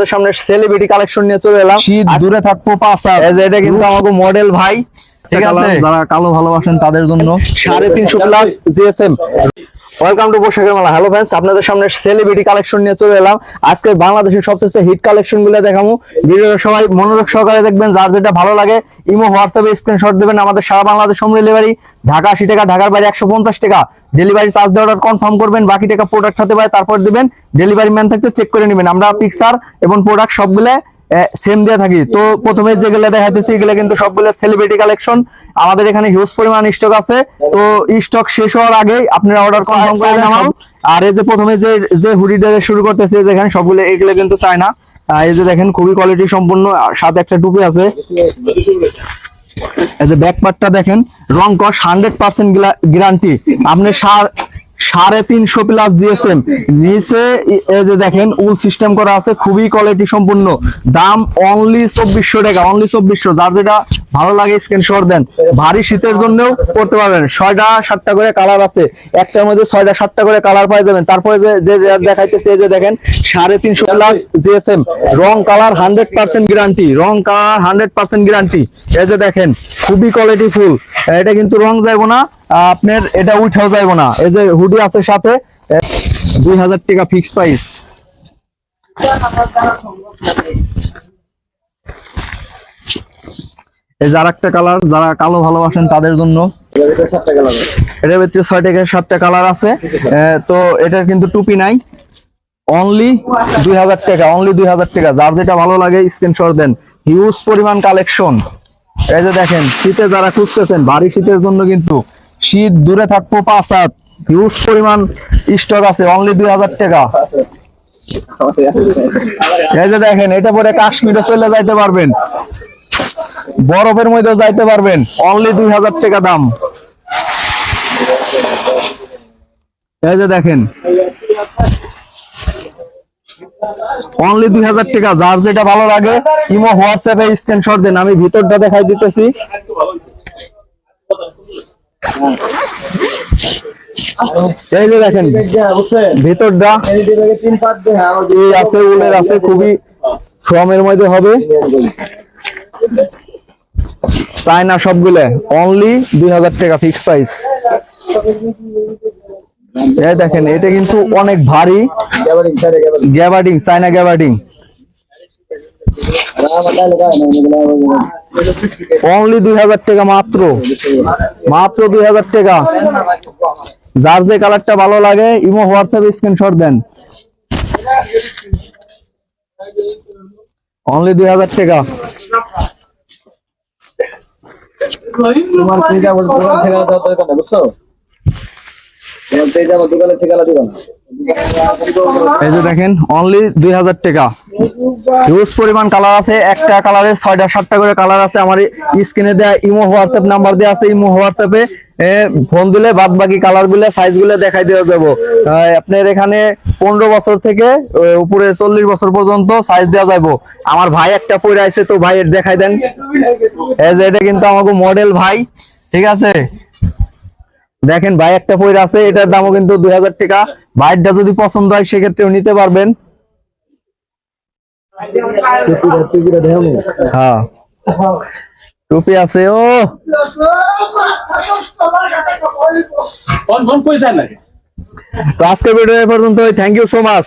আপনাদের সামনে celebrity collection নিয়ে চলে এলাম। শীত দূরে থাকব পাশা এটা কিন্তু আমাকে মডেল ভাই। ঠিক আছে। যারা কালো ভালোবাসেন তাদের জন্য সাড়ে তিনশো প্লাস জিএসএম ওয়েলকাম টু পোশাকের মেলা হ্যালো ফ্রেন্ডস আপনাদের সামনে সেলিব্রিটি কালেকশন নিয়ে চলে এলাম। আজকে বাংলাদেশের সবচেয়ে হিট কালেকশনগুলো দেখাবো। ভিডিওটা সবাই মনোযোগ সহকারে দেখবেন যার যেটা ভালো লাগে ইমো হোয়াটসঅ্যাপে স্ক্রিনশট দেবেন আমাদের সারা বাংলাদেশ হোম ডেলিভারি ঢাকা আশি টাকা ঢাকার বাইরে একশো পঞ্চাশ টাকা। ডেলিভারি চার্জ দেওয়ার কনফার্ম করবেন বাকি টাকা প্রোডাক্ট হতে পারে তারপর দিবেন। ডেলিভারি ম্যান থাকতে চেক করে নেবেন। আমরা পিকচার এবং প্রোডাক্ট সবগুলো সেম দিয়ে থাকি। তো প্রথমে যেগুলো দেখাইতেছি এগুলো কিন্তু সবগুলো সেলিব্রিটি কালেকশন আমাদের এখানে হিউজ পরিমাণ স্টক আছে। তো স্টক শেষ হওয়ার আগেই আপনারা অর্ডার কনফার্ম করে নেওয়া আর এই যে প্রথমে যে যে হুডিটা শুরু করতেছে যেখানে সবগুলো এগুলো কিন্তু চায় না এই যে দেখেন খুবই কোয়ালিটি সম্পূর্ণ আর সাথে একটা টুপি আছে। এই যে ব্যাক পার্টটা দেখেন রং কস হান্ড্রেড পার্সেন্ট গ্যারান্টি আপনি সার- সাড়ে তিনশো প্লাস জিএসএম নিচে যে দেখেন, উল সিস্টেম করা আছে, খুবই কোয়ালিটি সম্পূর্ণ। দাম অনলি চব্বিশশো টাকা অনলি চব্বিশশো। যার যেটা ভালো লাগে স্ক্রিনশট দেন। ভারী শীতের জন্যও করতে পারবেন। ছয়টা, সাতটা করে কালার আছে। একটার মধ্যে ছয়টা, সাতটা করে কালার পাই যাবেন। তারপরে যে দেখাইতেছে যে দেখেন, সাড়ে তিনশো প্লাস জিএসএম রং কালার হান্ড্রেড পার্সেন্ট গ্যারান্টি রং কালার হান্ড্রেড পার্সেন্ট গ্যারান্টি এই যে দেখেন, খুবই কোয়ালিটি ফুল। এটা কিন্তু রং যাইবো না। আপনার এটা উঠেও যাইবো না। এই যে হুডি আছে সাথে দুই হাজার টাকা ফিক্স প্রাইস এই যে আরেকটা কালার যারা কালো ভালোবাসেন তাদের জন্য। এটার ভিতরে ছয় থেকে সাতটা কালার আছে। তো এটার কিন্তু টুপি নাই। অনলি দুই হাজার টাকা অনলি দুই হাজার টাকা। যার যেটা ভালো লাগে স্ক্রিনশট দেন। হিউজ পরিমাণ কালেকশন এই যে দেখেন, শীতে যারা খুঁজতেছেন, ভারী শীতের জন্য কিন্তু শীত, দূরে থাকব পাঁচ হাত। হিউজ পরিমাণ স্টক আছে অনলি দুই হাজার টাকা। এই যে দেখেন, এটা পরে কাশ্মীরে চলে যাইতে পারবেন। বরফের মধ্যে যাইতে পারবেন অনলি দুই হাজার টাকা দাম। এই যে দেখেন অনলি দুই হাজার টাকা। যার যেটা ভালো লাগে, ইমো হোয়াটসঅ্যাপে স্ক্রিনশট দেন, আমি ভিতরটা দেখাই দিতেছি। এই যে দেখেন আছে, উলের আছে, খুবই মধ্যে হবে। চায়না সবগুলো অনলি দুই হাজার টাকা ফিক্স প্রাইস দেখেন, এটা কিন্তু অনেক ভারী গ্যাবার্ডিং, চায়না গ্যাবার্ডিং। অনলি দুই হাজার টাকা মাত্র। মাত্র দুই হাজার টাকা। যার যে কালারটা ভালো লাগে, ইমো হোয়াটসঅ্যাপ স্ক্রিনশট দেন। অনলি দুই হাজার টাকা। তোমার পেজ আমার দোকান ঠিকানা দেওয়ার দরকার নেই বুঝছ তোমার এই যে দেখেন অনলি দুই হাজার টাকা। হিউজ পরিমাণ কালার আছে, একটা কালারে ছয়টা, সাতটা করে কালার আছে। আমার স্ক্রিনে দেয়া ইমো হোয়াটসঅ্যাপ নাম্বার দেওয়া আছে, ইমো হোয়াটসঅ্যাপে ফোন দিলে বাদ বাকি কালারগুলো সাইজগুলো দেখাই দেওয়া যাব। আপনার এখানে পনেরো বছর থেকে উপরে চল্লিশ বছর পর্যন্ত সাইজ দেওয়া যাব। আমার ভাই একটা পরে আছে তো ভাইয়ের দেখাই দেন। এই এটা কিন্তু আমাকে মডেল ভাই, ঠিক আছে? দেখেন ভাই, একটা পয়ের আছে, এটার দামও কিন্তু দুই হাজার টাকা। ভাইটা যদি পছন্দ হয়, সেক্ষেত্রেও নিতে পারবেন। হ্যাঁ। টুপি আছে, ও। তো আজকের ভিডিও পর্যন্ত থ্যাংক ইউ সো মাচ